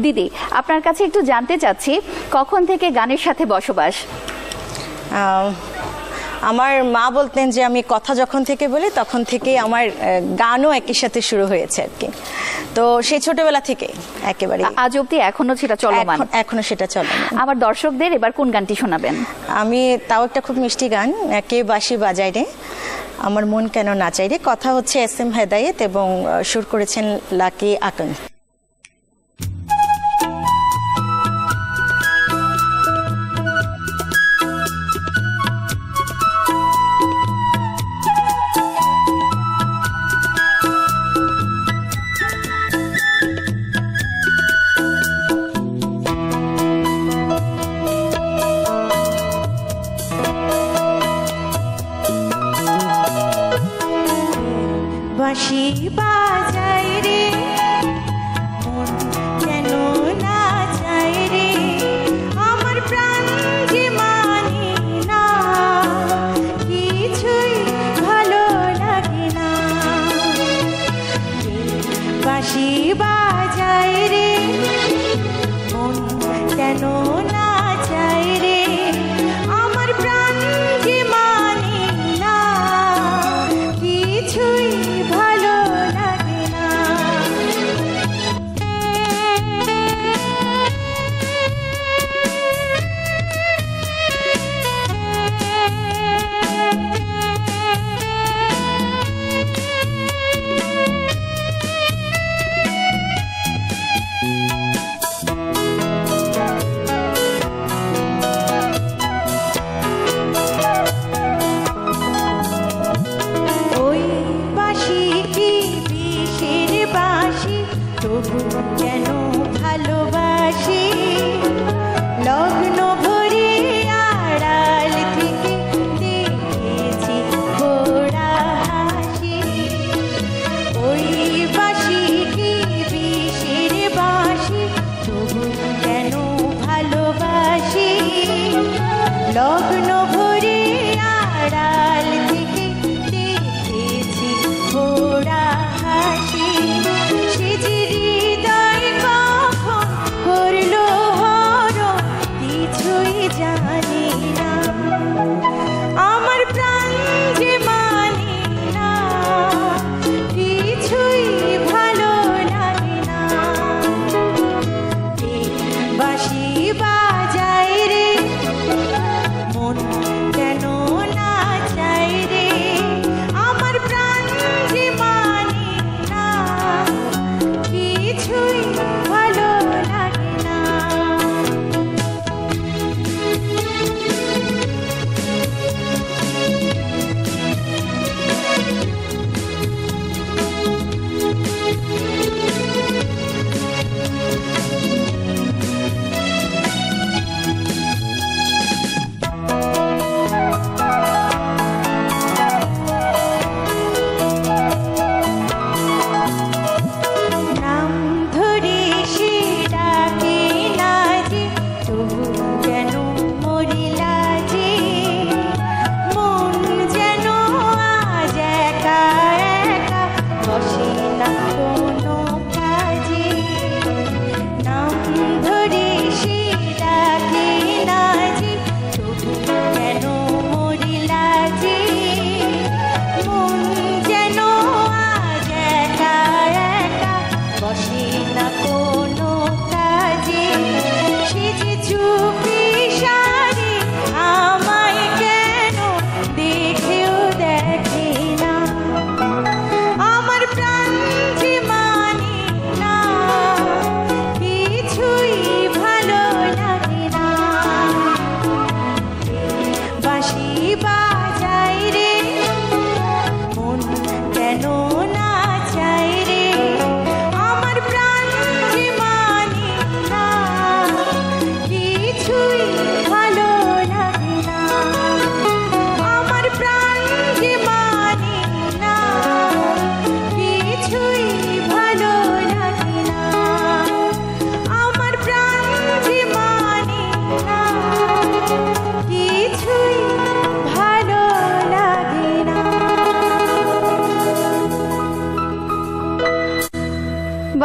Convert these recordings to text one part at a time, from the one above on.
দিদি আপনার কাছে একটু জানতে চাচ্ছি কখন থেকে গানের সাথে বসবাস? আমার মা বলতেন যে আমি কথা যখন থেকে বলি তখন থেকেই আমার গানও একই সাথে শুরু হয়েছে আর কি। তো সেই ছোটবেলা থেকে একেবারে আজ অব্দি এখনও সেটা চলমান? এখন- সেটা চলে আমার দর্শকদের এবার কোন গানটি শোনাবেন? আমি তাও একটা খুব মিষ্টি গান আহ, কে বাসি বাজাই রে। আমার মন কেন না নাচাই রে? কথা হচ্ছে এস এম হেদায়েত এবং সুর করেছেন লাকি আকন। বাজাই রে কেন না চাই রে। আমার প্রাণ যে মানে ভালো লাগে না। বাঁশি বাজাই রে কেন না রে। আমার প্রাণ যে মানে না, কিছুই Yeah.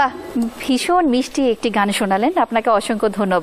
বাহ ভীষণ মিষ্টি একটি গান শোনালেন। আপনাকে অসংখ্য ধন্যবাদ।